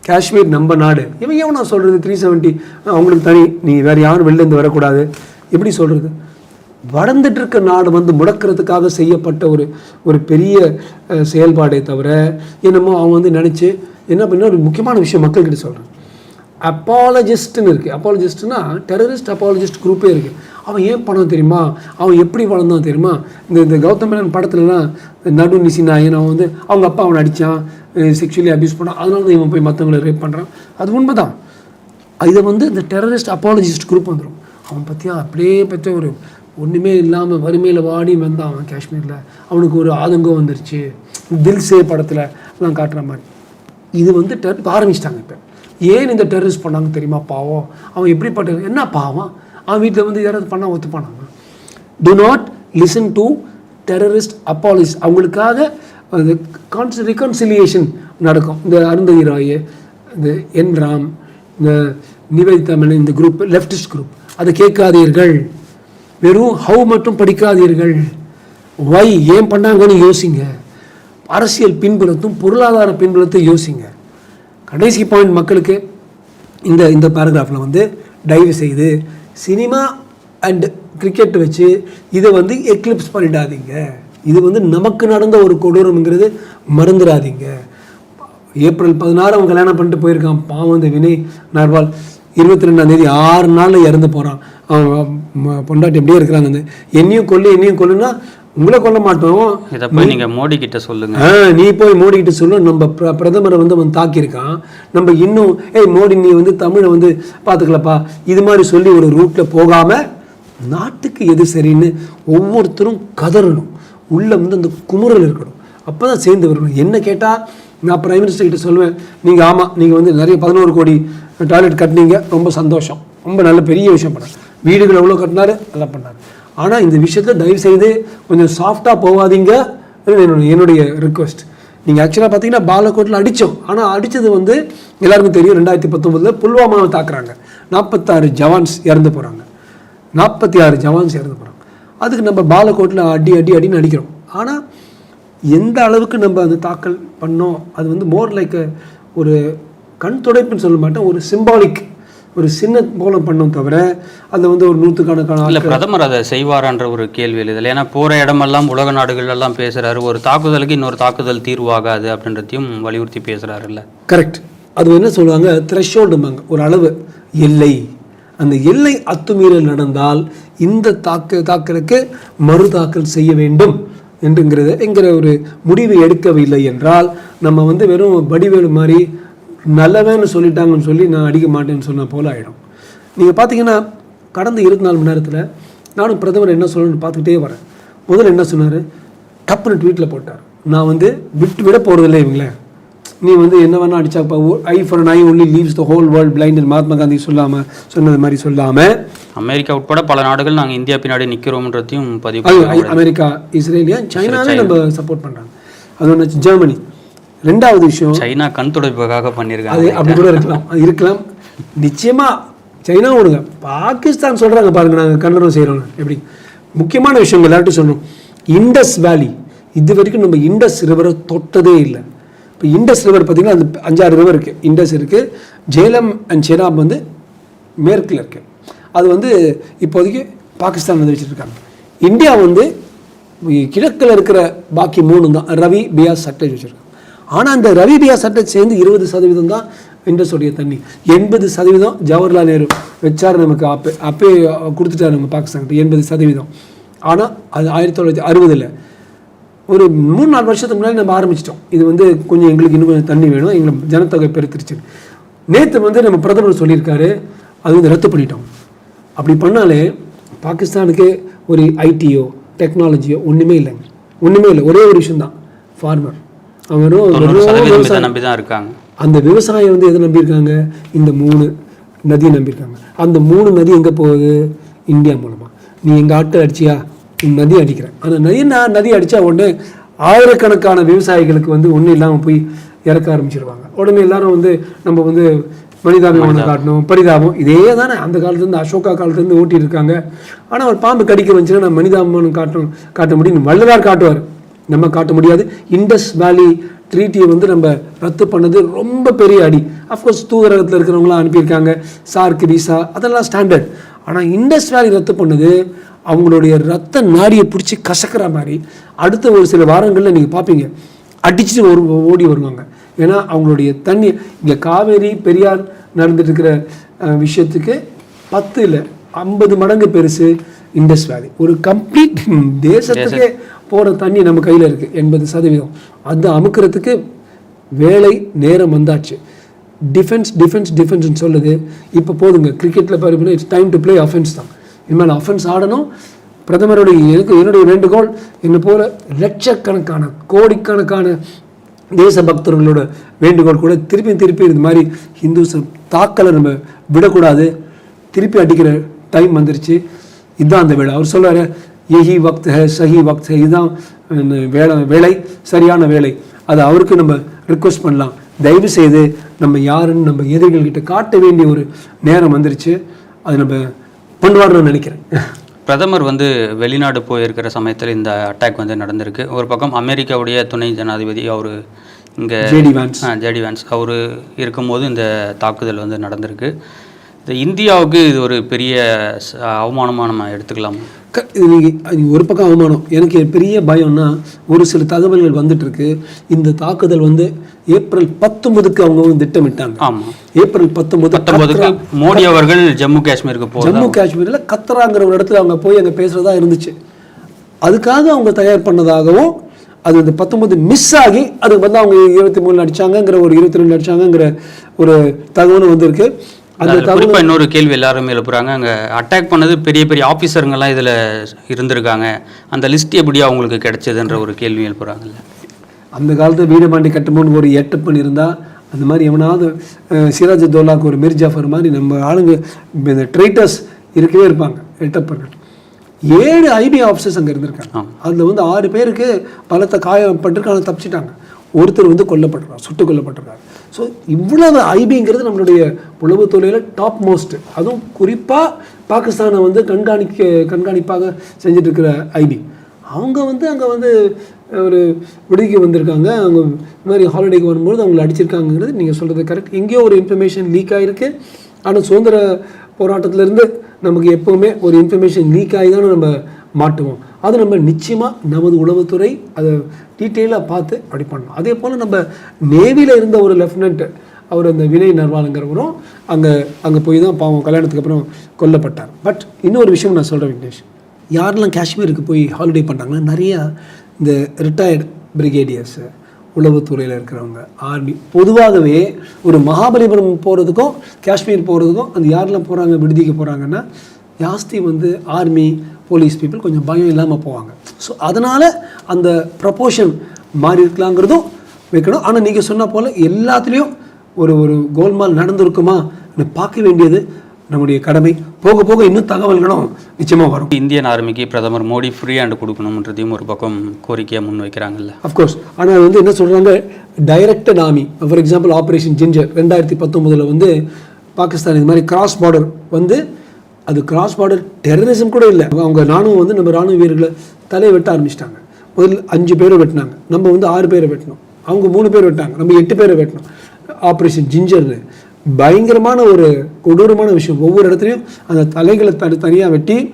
காஷ்மீர் நம்ம நாடு. இவன் ஏன் நான் சொல்கிறது த்ரீ செவன்ட்டி அவங்களுக்கு தனி. நீ வேறு யாரும் வெளிலேருந்து வரக்கூடாது. எப்படி சொல்கிறது வளர்ந்துட்டு இருக்க நாடு வந்து முடக்கிறதுக்காக செய்யப்பட்ட ஒரு ஒரு பெரிய செயல்பாடே தவிர என்னமோ அவங்க வந்து நினச்சி என்ன பண்ண ஒரு முக்கியமான விஷயம் மக்கள்கிட்ட சொல்கிறேன் அப்பாலஜிஸ்ட்னு இருக்குது அப்பாலஜிஸ்ட்னா டெரரிஸ்ட் அப்பாலஜிஸ்ட் குரூப்பே இருக்குது அவன் ஏன் பணம் தெரியுமா? அவன் எப்படி வளர்ந்தான் தெரியுமா? இந்த இந்த கௌதம் மேனன் படத்துலலாம் நடு நிசி நாயன் அவன் வந்து அவங்க அப்பா அவனை அடித்தான் செக்ஷுவலி அப்யூஸ் பண்ணான். அதனால தான் இவன் போய் மற்றவங்களை ரேப் பண்ணுறான் அது உண்மைதான். இதை வந்து இந்த டெரரிஸ்ட் அப்பாலஜிஸ்ட் குரூப் வந்துடும் அவன் பற்றியா அப்படியே பற்றி ஒரு ஒன்றுமே இல்லாமல் வறுமையில் வாடி வந்தான் அவன் காஷ்மீரில். அவனுக்கு ஒரு ஆதங்கம் வந்துருச்சு. தில் சே படத்தில் எல்லாம் காட்டுற மாதிரி. இது வந்து டெர் ஆரம்பிச்சிட்டாங்க இப்போ. ஏன் இந்த டெரரிஸ்ட் பண்ணாங்க தெரியுமா? பாவம். அவன் எப்படிப்பட்ட என்ன பாவம்? அவன் வீட்டில் வந்து யாராவது பண்ணால் ஒத்துப்பானாங்க do not listen to terrorist apologists அவங்களுக்காக கான்ஸ் ரிகன்சிலியேஷன் நடக்கும். இந்த அருந்ததி ராய் இந்த என் ராம் இந்த நிவேதிதா மேனன் இந்த குரூப் லெஃப்டிஸ்ட் குரூப் அதை கேட்காதீர்கள். வெறும் ஹவு மட்டும் படிக்காதீர்கள். வை ஏன் பண்ணாங்கன்னு யோசிங்க. அரசியல் பின்புலத்தும் பொருளாதார பின்புலத்தையும் யோசிங்க. கடைசி பாயிண்ட் மக்களுக்கு இந்த இந்த பேராகிராஃபில் வந்து தயவு செய்து சினிமா அண்ட் கிரிக்கெட் வச்சு இதை வந்து எக்லிப்ஸ் பண்ணிடாதீங்க. இது வந்து நமக்கு நடந்த ஒரு கொடூரம்ங்கிறது மறந்துடாதீங்க. ஏப்ரல் பதினாறு அவன் கல்யாணம் பண்ணிட்டு போயிருக்கான். பாவம் இந்த வினய் நர்வால். இருபத்தி ரெண்டாம் தேதி ஆறு நாளில் இறந்து போகிறான் அவன் பொண்டாட்டி எப்படியே இருக்கிறாங்க. என்னையும் கொல்லு என்னையும் கொல்லுன்னா உங்களை கொல்ல மாட்டோம். இதை போய் நீங்க மோடி கிட்ட சொல்லுங்க நீ போய் மோடி கிட்ட சொல்லு. நம்ம பிர- பிரதமரை வந்து அவன் தாக்கியிருக்கான். நம்ம இன்னும் ஏய் மோடி நீ வந்து தமிழை வந்து பார்த்துக்கலப்பா இது மாதிரி சொல்லி ஒரு ரூட்டில் போகாம நாட்டுக்கு எது சரின்னு ஒவ்வொருத்தரும் கதறணும். உள்ள வந்து அந்த குமுறல் இருக்கணும். அப்போ தான் சேர்ந்து வரணும். என்ன கேட்டால் நான் பிரைம் மினிஸ்டர் கிட்ட சொல்லுவேன் நீங்கள் ஆமாம் நீங்கள் வந்து நிறைய பதினோரு கோடி டாய்லெட் கட்டினீங்க. ரொம்ப சந்தோஷம். ரொம்ப நல்ல பெரிய விஷயம் பண்ணார். வீடுகள் எவ்வளோ கட்டினாரு? நல்லா பண்ணார். ஆனால் இந்த விஷயத்தில் தயவு செய்து கொஞ்சம் சாஃப்டாக போகாதீங்க. என்னுடைய என்னுடைய ரிக்வெஸ்ட் நீங்கள் ஆக்சுவலாக பார்த்தீங்கன்னா பாலக்கோட்டில் அடித்தோம். ஆனால் அடித்தது வந்து எல்லாருக்கும் தெரியும் ரெண்டாயிரத்தி பத்தொம்பதில் புல்வாமாவை தாக்குறாங்க. நாற்பத்தாறு ஜவான்ஸ் இறந்து போகிறாங்க நாற்பத்தி ஆறு ஜவான்ஸ் இறந்து போகிறாங்க அதுக்கு நம்ம பாலக்கோட்டில் அடி அடி அடின்னு அடிக்கிறோம். ஆனால் எந்த அளவுக்கு நம்ம அந்த தாக்கல் பண்ணோம் அது வந்து மோர் லைக் ஒரு கண் துடைப்புன்னு சொல்ல மாட்டேன் ஒரு சிம்பாலிக் ஒரு சின்ன மூலம் பண்ணோம் தவிர அதில் வந்து ஒரு நூற்றுக்கணக்கான இல்ல பிரதமர் அதை செய்வாரான்ற ஒரு கேள்வி எழுதல ஏன்னா போற இடமெல்லாம் உலக நாடுகள் எல்லாம் பேசுறாரு. ஒரு தாக்குதலுக்கு இன்னொரு தாக்குதல் தீர்வாகாது அப்படின்றதையும் வலியுறுத்தி பேசுறாருல்ல கரெக்ட் அது என்ன சொல்லுவாங்க? த்ரெஷோல்டும்பாங்க ஒரு அளவு. எல்லை. அந்த எல்லை அத்துமீறல் நடந்தால் இந்த தாக்கு தாக்கலுக்கு மறு தாக்கல் செய்ய வேண்டும் என்றுங்கிறது என்கிற ஒரு முடிவை எடுக்கவில்லை என்றால் நம்ம வந்து வெறும் வடிவேலு மாதிரி நல்லவன்னு சொல்லிட்டாங்கன்னு சொல்லி நான் அடிக்க மாட்டேன்னு சொன்ன போல ஆகிடும் நீங்கள் பார்த்தீங்கன்னா கடந்த இருபத்தி நாலு மணி நேரத்தில் நானும் பிரதமர் என்ன சொல்லணும்னு பார்த்துக்கிட்டே வரேன். முதல்ல என்ன சொன்னார்? டப்புன்னு ட்வீட்டில் போட்டார். நான் வந்து விட்டு விட போகிறதில்ல இவங்களே. நீ வந்து என்ன வேணா அடிச்சாப்பா? Eye for eye only leaves the whole world blind Mahatma Gandhi சொல்லாமல் சொன்னது மாதிரி சொல்லாமல் அமெரிக்கா உட்பட பல நாடுகள் நாங்கள் இந்தியா பின்னாடி நிற்கிறோம்ன்றதையும் பதிவு அமெரிக்கா இஸ்ரேலியா சைனாவே நம்ம சப்போர்ட் பண்ணுறாங்க அது ஒன்று ஜெர்மனி. ரெண்டாவது விஷயம் சைனா கண் துடைப்புக்காக அது பண்ணியிருக்காங்க அப்படி கூட இருக்கலாம். அது இருக்கலாம். நிச்சயமா சைனா விடுங்க பாகிஸ்தான் சொல்றாங்க பாருங்க நாங்கள் கண்டனம் செய்கிறோம் எப்படி? முக்கியமான விஷயம் எல்லார்ட்டும் சொல்லணும். இண்டஸ் வேலி இது வரைக்கும் நம்ம இண்டஸ் ரிவரை தொட்டதே இல்லை. இப்போ இண்டஸ் ரிவர் பார்த்தீங்கன்னா அது அஞ்சாறு ரிவர் இருக்குது இண்டஸ் இருக்குது ஜேலம் அண்ட் செனாப் வந்து மேற்கில் இருக்கு. அது வந்து இப்போதைக்கு பாகிஸ்தான் வந்து வச்சுருக்காங்க. இந்தியா வந்து கிழக்கில் இருக்கிற பாக்கி மூணு தான் ரவி பியாஸ் சட்டேஜ் வச்சுருக்காங்க. ஆனால் அந்த ரவிபியா சட்டை சேர்ந்து இருபது சதவீதம் தான் இண்டஸோடைய தண்ணி. எண்பது சதவீதம் ஜவஹர்லால் நேரு வச்சார் நமக்கு அப்போ அப்பே கொடுத்துட்டாரு நம்ம பாகிஸ்தான்கிட்ட எண்பது சதவீதம். ஆனால் அது ஆயிரத்தி தொள்ளாயிரத்தி அறுபதில். ஒரு மூணு நாலு வருஷத்துக்கு முன்னாடி நம்ம ஆரம்பிச்சிட்டோம். இது வந்து கொஞ்சம் எங்களுக்கு இன்னும் கொஞ்சம் தண்ணி வேணும் எங்களை ஜனத்தொகை பெருத்துருச்சு நேற்று வந்து நம்ம பிரதமர் சொல்லியிருக்காரு அது வந்து ரத்து பண்ணிட்டோம். அப்படி பண்ணாலே பாகிஸ்தானுக்கு ஒரு ஐடியோ டெக்னாலஜியோ ஒன்றுமே இல்லைங்க. ஒன்றுமே இல்லை. ஒரே ஒரு விஷயம் தான் ஃபார்மர் வெறும் நம்பி தான் இருக்காங்க. அந்த விவசாயம் வந்து எதை நம்பியிருக்காங்க? இந்த மூணு நதியை நம்பியிருக்காங்க. அந்த மூணு நதி எங்கே போகுது? இந்தியா மூலமாக நீ எங்கள் ஆட்கள் அடிச்சியா? இந்த நதி அடிக்கிறேன். அந்த நதி நான் நதி அடித்தா உடனே ஆயிரக்கணக்கான விவசாயிகளுக்கு வந்து ஒன்றும் இல்லாமல் போய் இறக்க ஆரம்பிச்சிருவாங்க. உடனே எல்லாரும் வந்து நம்ம வந்து மனிதாபிமானம் காட்டணும். பரிதாபம். இதே தானே. அந்த காலத்துலேருந்து அசோகா காலத்துலேருந்து ஓட்டிட்டு இருக்காங்க. ஆனால் ஒரு பாம்பு கடிக்க வந்துச்சுன்னா நான் மனிதாபிமானம் காட்டணும் காட்ட முடியும். வள்ளலார் காட்டுவார். நம்ம காட்ட முடியாது. இண்டஸ் வேலி ட்ரீட்டியை வந்து நம்ம ரத்து பண்ணது ரொம்ப பெரிய அடி. அஃப்கோர்ஸ் தூதரகத்தில் இருக்கிறவங்களாம் அனுப்பியிருக்காங்க. சார்க்கு விசா அதெல்லாம் ஸ்டாண்டர்ட் ஆனால் இண்டஸ் வேலி ரத்து பண்ணது அவங்களுடைய ரத்த நாடியை பிடிச்சி கசக்கிற மாதிரி அடுத்த ஒரு சில வாரங்களில் நீங்கள் பார்ப்பீங்க அடிச்சுட்டு ஒரு ஓடி வருவாங்க. ஏன்னா அவங்களுடைய தண்ணி இங்கே காவேரி பெரியார் நடந்துட்டு இருக்கிற அஹ், விஷயத்துக்கு பத்து இல்லை ஐம்பது மடங்கு பெருசு இண்டஸ் வேலி ஒரு கம்ப்ளீட் தேசத்துக்கே போகிற தண்ணி நம்ம கையில் இருக்குது எண்பது சதவீதம். அது அமுக்கிறதுக்கு வேலை நேரம் வந்தாச்சு. டிஃபென்ஸ் டிஃபென்ஸ் டிஃபென்ஸ்னு சொல்லுது. இப்போ போதுங்க கிரிக்கெட்டில் பாருங்கன்னா it's time to play offence தான். இனிமேல் அஃபென்ஸ் ஆடணும். பிரதமருடைய எனக்கு என்னுடைய வேண்டுகோள் என்னை போல லட்சக்கணக்கான கோடிக்கணக்கான தேசபக்தர்களோட வேண்டுகோள் கூட திருப்பி திருப்பி இது மாதிரி ஹிந்துஸ் தாக்கலை நம்ம விடக்கூடாது. திருப்பி அடிக்கிற டைம் வந்துருச்சு. இதுதான் அந்த வேலை. அவர் சொல்கிறார் எஹி வக்த் ஹே சஹி வக்த் ஹே இதுதான் வேலை வேலை சரியான வேலை அது அவருக்கு நம்ம ரிக்வெஸ்ட் பண்ணலாம். தயவு செய்து நம்ம யாருன்னு நம்ம எதிரிகள்கிட்ட காட்ட வேண்டிய ஒரு நேரம் வந்துருச்சு. அது நம்ம பண்ணுவார்னு நினைக்கிறேன். பிரதமர் வந்து வெளிநாடு போயிருக்கிற சமயத்தில் இந்த அட்டாக் வந்து நடந்திருக்கு. ஒரு பக்கம் அமெரிக்காவுடைய துணை ஜனாதிபதி அவர் இங்கே ஜேடி வேன்ஸ் ஜேடி வேன்ஸ் அவர் இருக்கும்போது இந்த தாக்குதல் வந்து நடந்திருக்கு. இந்தியாவுக்கு இது ஒரு பெரிய ச- அவமானமா நம்ம எடுத்துக்கலாம். க- இது ஒரு பக்கம் அவமானம். எனக்கு பெரிய பயம்னா ஒரு சில தகவல்கள் வந்துட்டு இருக்கு இந்த தாக்குதல் வந்து ஏப்ரல் பத்தொன்பதுக்கு அவங்க வந்து திட்டமிட்டாங்க. ஆமாம் ஏப்ரல் பத்தொன்பது மோடி அவர்கள் ஜம்மு காஷ்மீருக்கு ஜம்மு காஷ்மீரில் கத்ராங்கிற ஒரு இடத்துல அவங்க போய் அங்கே பேசுகிறதா இருந்துச்சு. அதுக்காக அவங்க தயார் பண்ணதாகவும் அது இந்த பத்தொன்பது மிஸ் ஆகி அதுக்கு வந்து அவங்க இருபத்தி மூணு அடிச்சாங்கங்கிற ஒரு இருபத்தி ரெண்டு அடிச்சாங்கங்கிற ஒரு தகவலும் வந்திருக்கு. அந்த அதுல குறிப்பா இன்னொரு கேள்வி எல்லாருமே எழுப்புறாங்க அங்க அட்டாக் பண்ணது பெரிய பெரிய ஆஃபீஸருங்கெல்லாம் இதுல இருந்திருக்காங்க. அந்த லிஸ்ட் எப்படி அவங்களுக்கு கிடைச்சதுன்ற ஒரு கேள்வி எழுப்புறாங்கல்ல அந்த காலத்து வீரபாண்டி கட்டும்போது ஒரு எட்டப்பன் இருந்தால் அந்த மாதிரி எவனாவது சிராஜ் தோலாக்கு ஒரு மிர் ஜாஃபர் மாதிரி நம்ம ஆளுங்க இந்த ட்ரைட்டர்ஸ் இருக்கவே இருப்பாங்க எட்டப்பர்கள் ஏழு ஐபி ஆஃபீஸர்ஸ் அங்கே இருந்திருக்காங்க. அதில் வந்து ஆறு பேருக்கு பலத்த காயப்பட்டிருக்காங்க தப்பிச்சிட்டாங்க. ஒருத்தர் வந்து கொல்லப்பட்டிருக்கார் சுட்டு கொல்லப்பட்டிருக்காரு. ஸோ இவ்வளவு ஐபிங்கிறது நம்மளுடைய உளவுத்துறையில் டாப் மோஸ்ட் அதுவும் குறிப்பாக பாகிஸ்தானை வந்து கண்காணிக்க கண்காணிப்பாக செஞ்சிட்ருக்கிற ஐபி அவங்க வந்து அங்கே வந்து ஒரு விடுதிக்கு வந்திருக்காங்க. அவங்க இந்த மாதிரி ஹாலிடேக்கு வரும்போது அவங்களை அடிச்சிருக்காங்கிறது நீங்கள் சொல்கிறது கரெக்ட் எங்கேயோ ஒரு இன்ஃபர்மேஷன் லீக் ஆகிருக்கு ஆனால் சுதந்திர போராட்டத்திலேருந்து நமக்கு எப்போவுமே ஒரு இன்ஃபர்மேஷன் லீக் ஆகி தானே நம்ம மாட்டுவோம். அது நம்ம நிச்சயமாக நமது உளவுத்துறை அதை டீட்டெயிலாக பார்த்து அப்படி பண்ணணும். அதே போல் நம்ம நேவியில் இருந்த ஒரு லெஃப்டினன்ட் அவர் அந்த வினய் நர்வாலுங்கிறவரும் அங்கே அங்கே போய் தான் பாவம் கல்யாணத்துக்கு அப்புறம் கொல்லப்பட்டார். பட் இன்னொரு விஷயம் நான் சொல்கிறேன் விக்னேஷ். யாரெல்லாம் காஷ்மீருக்கு போய் ஹாலிடே பண்ணுறாங்கன்னா நிறையா இந்த ரிட்டையர்டு பிரிகேடியர்ஸு உளவுத்துறையில் இருக்கிறவங்க ஆர்மி பொதுவாகவே ஒரு மகாபலிபுரம் போகிறதுக்கும் காஷ்மீர் போகிறதுக்கும் அந்த யாரெல்லாம் போகிறாங்க விடுதிக்கு போகிறாங்கன்னா ஜாஸ்தி வந்து ஆர்மி போலீஸ் பீப்புள் கொஞ்சம் பயம் இல்லாமல் போவாங்க. ஸோ அதனால் அந்த ப்ரப்போர்ஷன் மாறி இருக்கலாங்கிறதும் வைக்கணும். ஆனால் நீங்கள் சொன்ன போல் எல்லாத்துலேயும் ஒரு ஒரு கோல்மால் நடந்திருக்குமா? பார்க்க வேண்டியது நம்முடைய கடமை. போக போக இன்னும் தகவல்களும் நிச்சயமாக வரும். இந்தியன் ஆர்மிக்கு பிரதமர் மோடி ஃப்ரீ ஹேண்ட் கொடுக்கணுன்றதையும் ஒரு பக்கம் கோரிக்கையாக முன் வைக்கிறாங்கல்ல. அஃப்கோர்ஸ் ஆனால் வந்து என்ன சொல்கிறாங்க directed army for example operation Ginger ரெண்டாயிரத்தி பத்தொம்போதில் வந்து பாகிஸ்தான் இது மாதிரி கிராஸ் பார்டர் வந்து அது கிராஸ் பார்டர் டெரரிசம் கூட இல்லை. அவங்க ராணுவம் வந்து நம்ம ராணுவ வீரர்களை தலையை வெட்ட ஆரம்பிச்சிட்டாங்க. முதல்ல அஞ்சு பேரை வெட்டினாங்க. நம்ம வந்து ஆறு பேரை வெட்டினோம். அவங்க மூணு பேர் வெட்டாங்க. நம்ம எட்டு பேரை வெட்டினோம். ஆப்ரேஷன் ஜிஞ்சர்னு பயங்கரமான ஒரு கொடூரமான விஷயம். ஒவ்வொரு இடத்துலையும் அந்த தலைகளை தனி தனியாக வெட்டி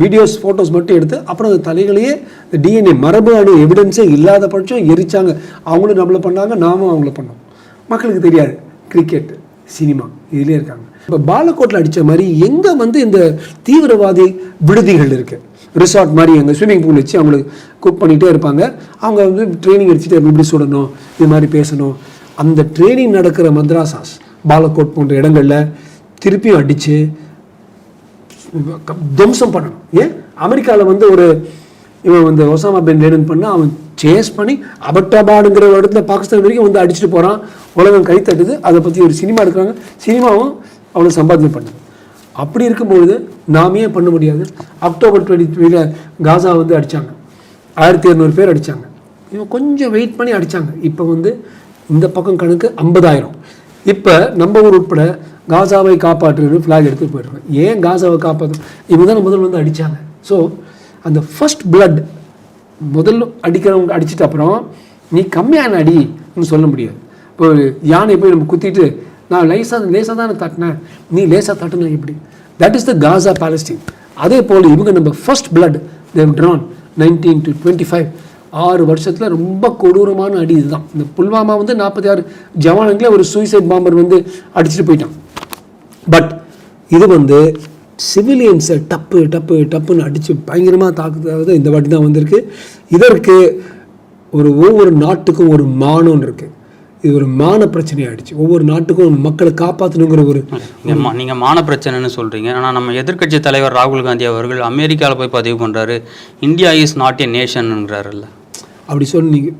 வீடியோஸ் ஃபோட்டோஸ் மட்டும் எடுத்து அப்புறம் அந்த தலைகளையே டிஎன்ஏ மரபு அணு எவிடன்ஸே இல்லாத பட்சம் எரிச்சாங்க. அவங்களும் நம்மளை பண்ணாங்க நாமும் அவங்கள பண்ணோம். மக்களுக்கு தெரியாது. கிரிக்கெட் சினிமா இதுலேயே இருக்காங்க. இப்போ பாலக்கோட்டில் அடித்த மாதிரி எங்கே வந்து இந்த தீவிரவாதி விடுதிகள் இருக்குது ரிசார்ட் மாதிரி எங்கள் ஸ்விம்மிங் பூல் வச்சு அவங்களுக்கு குக் பண்ணிகிட்டே இருப்பாங்க. அவங்க வந்து ட்ரைனிங் அடிச்சுட்டு இப்படி சொல்லணும் இது மாதிரி பேசணும். அந்த ட்ரைனிங் நடக்கிற மத்ராசாஸ் பாலக்கோட் போன்ற இடங்களில் திருப்பியும் அடித்து துவம்சம் பண்ணணும். ஏன்? அமெரிக்காவில் வந்து ஒரு இவன் வந்து ஒசாமா பின் லேடன் பண்ணால் அவன் சேஸ் பண்ணி அபட்டாபாடுங்கிற இடத்துல பாகிஸ்தான் வரைக்கும் வந்து அடிச்சுட்டு போகிறான் உலகம் கை தட்டுது. அதை பற்றி ஒரு சினிமா எடுக்கிறாங்க. சினிமாவும் அவ்வளோ சம்பாத்தியம் பண்ணுது. அப்படி இருக்கும்பொழுது நாமே ஏன் பண்ண முடியாது? அக்டோபர் டுவெண்ட்டி த்ரீல காசா வந்து அடித்தாங்க ஆயிரத்தி இரநூறு பேர் அடித்தாங்க இவன் கொஞ்சம் வெயிட் பண்ணி அடித்தாங்க இப்போ வந்து இந்த பக்கம் கணக்கு ஐம்பதாயிரம். இப்போ நம்ம ஊர் உட்பட காசாவை காப்பாற்றுன்னு ஃப்ளாக் எடுத்து போயிடுறாங்க. ஏன் காசாவை காப்பாற்று இவங்க தான் முதல் வந்து அடித்தாங்க ஸோ அந்த ஃபஸ்ட் பிளட் முதல்ல அடிக்கிறவங்க அடிச்சிட்ட அப்புறம் நீ கம்மியான அடின்னு சொல்ல முடியாது. இப்போ ஒரு யானை போய் நம்ம குத்திட்டு நான் லேசாக லேசாக தானே தட்டினேன். நீ லேசாக தட்டுன எப்படி? That is the Gaza Palestine அதே போல் இவங்க நம்ம first blood Dev Tran nineteen to twenty five ஆறு வருஷத்தில் ரொம்ப கொடூரமான அடி இதுதான். இந்த புல்வாமா வந்து நாற்பத்தி ஆறு ஜவானுங்களே ஒரு சூசைட் பாம்பர் வந்து அடிச்சுட்டு போயிட்டான். பட் இது வந்து சிவிலியன்ஸை டப்பு டப்பு டப்புன்னு அடித்து பயங்கரமாக தாக்குறது இந்த வாட்டி தான் வந்திருக்கு. இதற்கு ஒரு ஒவ்வொரு நாட்டுக்கும் ஒரு மானம்னு இருக்குது இது ஒரு மான பிரச்சனையாயிடுச்சு ஒவ்வொரு நாட்டுக்கும் மக்களை காப்பாற்றணுங்கிற ஒரு நீங்க மா- நீங்க மான பிரச்சனைன்னு சொல்றீங்க. ஆனா நம்ம எதிர்க்கட்சி தலைவர் ராகுல் காந்தி அவர்கள் அமெரிக்கால போய் பதிவு பண்றாரு. இந்தியா இஸ் நாட் ஏ நேஷன்ங்கிறாருல்ல அப்படி சொன்னீங்க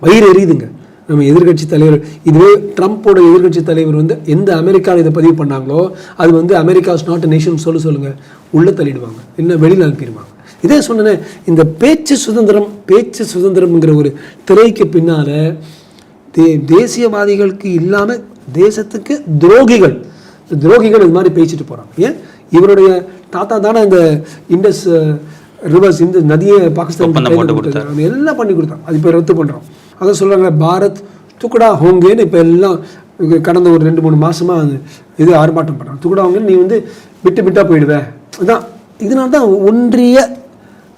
வயிறு எரியுதுங்க. நம்ம எதிர்க்கட்சி தலைவர் இதுவே ட்ரம்ப்போட எதிர்க்கட்சி தலைவர் வந்து எந்த அமெரிக்காவில் இதை பதிவு பண்ணாங்களோ அது வந்து அமெரிக்காஸ் நாட் நேஷன் சொல்ல சொல்லுங்க. உள்ள தள்ளிடுவாங்க. இல்லை வெளியில் அனுப்பிடுவாங்க. இதே சொன்னேனே இந்த பேச்சு சுதந்திரம் பேச்சு சுதந்திரம்ங்கிற ஒரு திரைக்கு பின்னால தே தேசியவாதிகளுக்கு இல்லாமல் தேசத்துக்கு துரோகிகள். இந்த துரோகிகள் இது மாதிரி பேசிட்டு போகிறாங்க ஏன்? இவருடைய தாத்தா தானே இந்த இண்டஸ் ரிவர்ஸ் இந்த நதியை பாகிஸ்தான் போட்டு கொடுத்தாரு. அவங்க எல்லாம் பண்ணி கொடுத்தாங்க. அது இப்போ ரத்து பண்ணுறோம் அதான் சொல்கிறாங்க பாரத் துக்குடா ஹோங்கேன்னு இப்போ எல்லாம் கடந்த ஒரு ரெண்டு மூணு மாசமா அது இது ஆர்ப்பாட்டம் பண்ணுறாங்க துக்குடா ஹோங்கேன்னு நீ வந்து விட்டு விட்டா போயிடுவ. அதான் இதனால தான் ஒன்றிய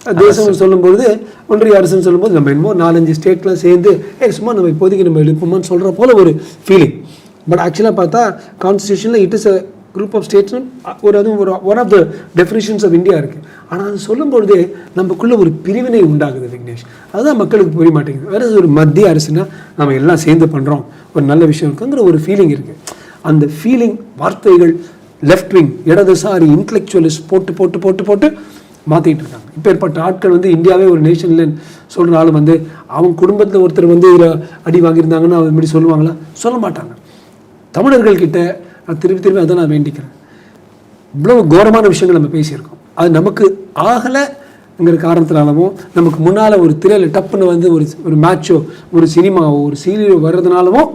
தேசம்னு சொல்லும்பொழுது ஒன்றிய அரசுன்னு சொல்லும்போது நம்ம என்னமோ நாலஞ்சு ஸ்டேட்லாம் சேர்ந்து ஏ சும்மா நம்ம இப்போதைக்கு நம்ம எழுப்போமான்னு சொல்கிற போல ஒரு ஃபீலிங் பட் ஆக்சுவலாக பார்த்தா கான்ஸ்டியூஷனில் it is a group of states ஒரு அதுவும் ஒரு one of the definitions of India இருக்குது ஆனால் அது சொல்லும்பொழுதே நமக்குள்ளே ஒரு பிரிவினை உண்டாகுது விக்னேஷ். அதுதான் மக்களுக்கு புரிய மாட்டேங்குது. வேறு ஒரு மத்திய அரசுனா நம்ம எல்லாம் சேர்ந்து பண்ணுறோம் ஒரு நல்ல விஷயம் இருக்குங்கிற ஒரு ஃபீலிங் இருக்குது அந்த ஃபீலிங் வார்த்தைகள் லெஃப்ட் விங் இடதுசாரி இன்டலெக்சுவலிஸ்ட் போட்டு போட்டு போட்டு போட்டு மாற்றிட்டு இருக்காங்க இப்போ ஏற்பட்ட ஆட்கள் வந்து இந்தியாவே ஒரு நேஷனில் சொல்கிற ஆள் வந்து அவங்க குடும்பத்தில் ஒருத்தர் வந்து இதில் அடி வாங்கியிருந்தாங்கன்னு அது மாதிரி சொல்லுவாங்களா? சொல்ல மாட்டாங்க. தமிழர்கள்கிட்ட நான் திருப்பி திருப்பி அதை நான் வேண்டிக்கிறேன். இவ்வளவு கோரமான விஷயங்கள் நம்ம பேசியிருக்கோம். அது நமக்கு ஆகலைங்கிற காரணத்தினாலவும் நமக்கு முன்னால் ஒரு திரையில் டப்புன்னு வந்து ஒரு ஒரு மேட்சோ ஒரு சினிமாவோ ஒரு சீரியலோ வர்றதுனாலவும்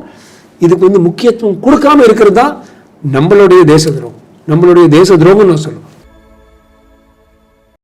இதுக்கு வந்து முக்கியத்துவம் கொடுக்காம இருக்கிறது தான் நம்மளுடைய தேச துரோகம். நம்மளுடைய தேச துரோகம் நான் சொல்லுவேன்.